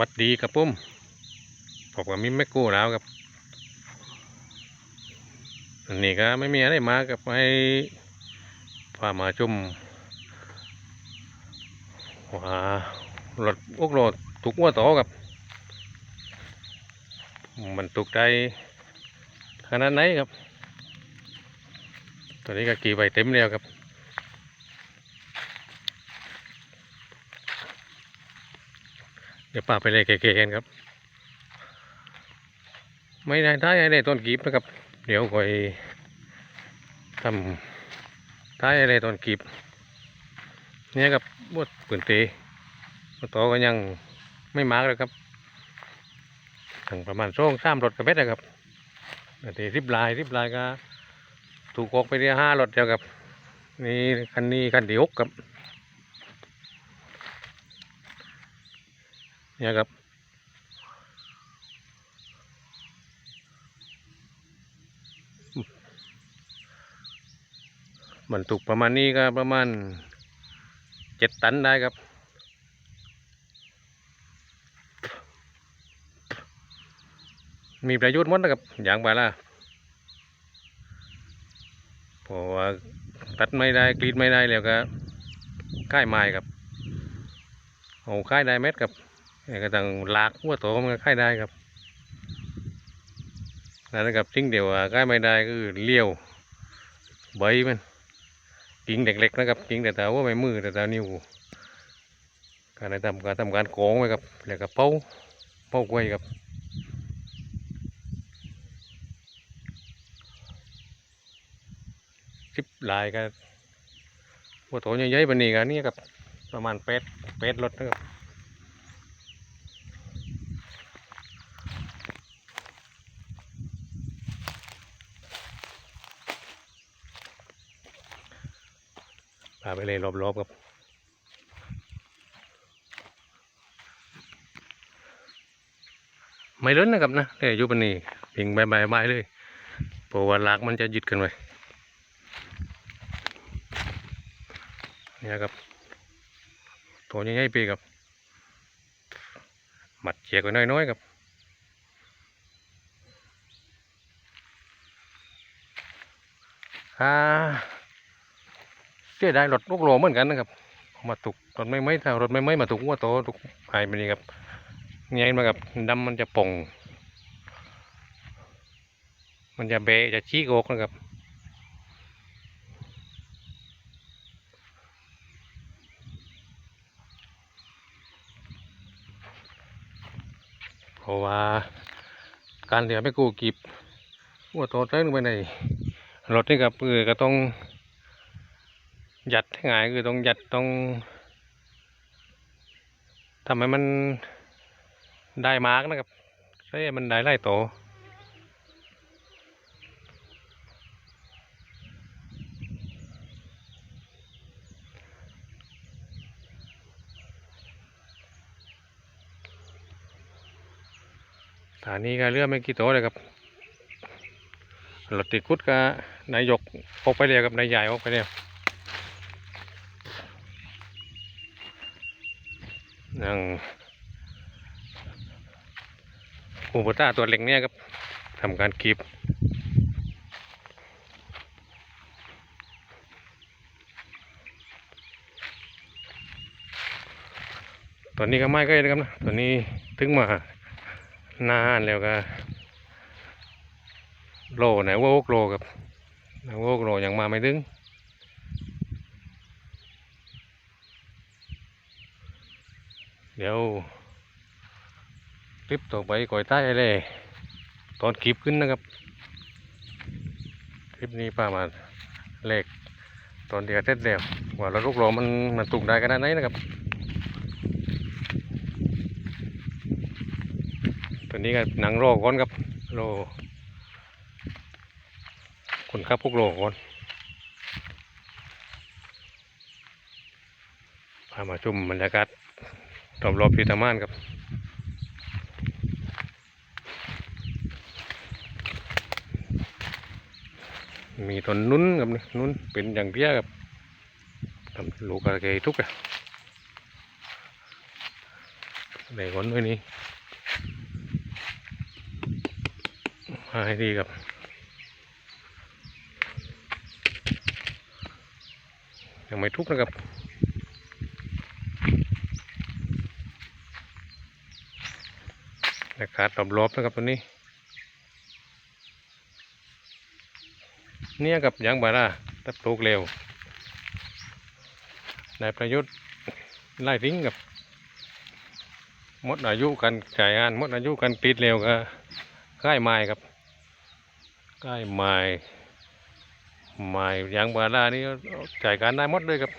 วัดดีครับปุ้มผมกับมิมแม่กู้แล้วครับ อันนี้ก็ไม่มีอะไรมากับไอ้พามาจุ่มว่ารถอุกโรดถูกวัวโตครับ มันตกได้ขนาดไหนครับตอนนี้ก็กี่ใบเต็มแล้วครับ เดี๋ยวป่าไปเลยเก๋ๆกันครับ ไม่ได้ท้ายอะไรต้นกีบนะครับ เดี๋ยวคอยทำท้ายอะไรต้นกีบเนี่ยครับบดปืนเตะต่อก็ยังไม่มากเลยครับถึงประมาณช่วงสามรถกระเบ็ดนะครับตีริบลายริบลายก็ถูกออกไปเรียห้ารถเดียวครับ นี่คันนี้คันที่หกครับ เนี่ยครับ บรรทุกประมาณนี้ก็ประมาณเจ็ดตันได้ครับมีประโยชน์หมดนะครับอย่างบาล่ะเพราะว่าตัดไม่ได้กรีดไม่ได้แล้วก็ค่ายไม้ครับเอาค่ายได้เม็ดครับ นี่ก็ต้องลากหัวโตมันก็ค่ายได้ครับนั่นนะครับสิ่งเดียวว่าค่ายไม่ได้ก็คือเลี้ยวใบมันกิ่งเด็กๆนะครับกิ่งแต่แต่ว่าไม่มือแต่แต่นิ้วการทำการทำการโกงไว้ครับแล้วก็เป้าเป้ากล้วยครับสิบลายก็หัวโตใหญ่ๆปนนี้กันนี่ครับประมาณเป็ดเป็ดรถนะครับ พาไปเลยรอบๆครับไม่ล้นนะครับนะแต่อยู่ปานนี้พียงใบใบไม้เลยเพราะว่าลากมันจะยึดกันไว้เนี่ยครับตัวใหญ่ๆปีครับหมัดเจียกไว้น้อยๆครับอ่า เสียดายรถลูกโลเหมือนกันนะครับ มาตุกรถไม่ไม่ถ้ารถไม่ไม่มาตุกว่าโตตุกหายไปนี่ครับเงี้ยมากับดำมันจะป่งมันจะเบะจะชี้โกกนะครับเพราะว่าการเดี๋ยวไปกู้กีบว่าโตเต้นไปในรถนี่ครับเออก็ต้อง ยัดง่ายคือต้องยัดต้องทำให้มันได้มาร์กนะครับใช่มันได้ไล่โตฐานนี้ก็เรือไม่กี่โตเลยครับรถติดคุดก็นายยกออกไปเรียวกับนายใหญ่ออกไปเรีย วยังอุปตาตัวเล็กเนี่ยครับทำการกีบตอนนี้ก็ไม่ใกล้นะครับนะตอนนี้ถึงมานานแล้วก็โลไหนว่าโกโลครับว่าโกโลยังมาไม่ถึง เดี๋ยวคลิปต่อไปก่อยใต้เลยตอนคลิปขึ้นนะครับ คลิปนี้ป้ามาเลขตอนเดียวเสร็จแล้วว่าเราลูกโลมันมันตุกได้ขนาดไหนนะครับตอนนี้ก็หนังโรก่อนครับโลคนขับพวกโลก่อนพามาชุมบรรยากาศ รอบรอบๆที่ทำงานครับมีต้นนุ้นครับนี่นุ้นเป็นอย่างเดียวครับทำลูกกระเกยทุกอะได้ผลด้วยนี่มาให้ดีครับยังไม่ทุกนะครับ อากาศรอบๆนะครับตัวนี้ เนี่ยกับยางบาราตับปลูกเร็วนายประยุทธ์ไล่ทิ้งกับมดอายุการจ่ายงานมดอายุการกรีดเร็วก็ใกล้ไม้ครับใกล้ไม้ไม้ยางบารานี่จ่ายการได้มดเลยครับ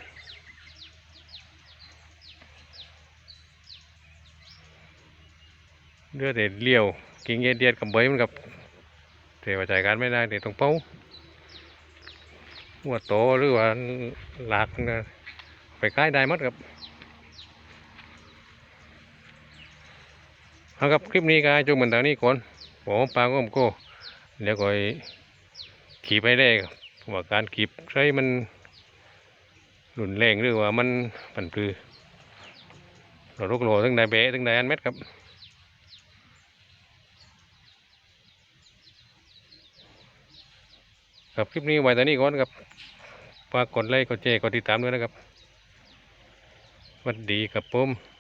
เลือดเด็ดเลี้ยว กิ่งเยเดียดกับเบยมันกับเทว่าจ่ายการไม่ได้เด็ดตรงเป้าหัวโตหรือว่าหลากนะไปใกล้ได้หมดครับเอาครับคลิปนี้ก็จงเหมือนทางนี้ก่อนผมปลาก้มโก้เดี๋ยวก็ขี่ไปได้ครับว่าการขีบใช้มันหลุนแรงหรือว่ามันปั่นปลือเราลุกโลทั้งได้เบะทั้งได้อันเม็ดครับ ครับคลิปนี้ไว้แต่นี้ก่อนครับฝากกดไลค์กดแชร์กดติดตามด้วยนะครับสวัสดีครับผม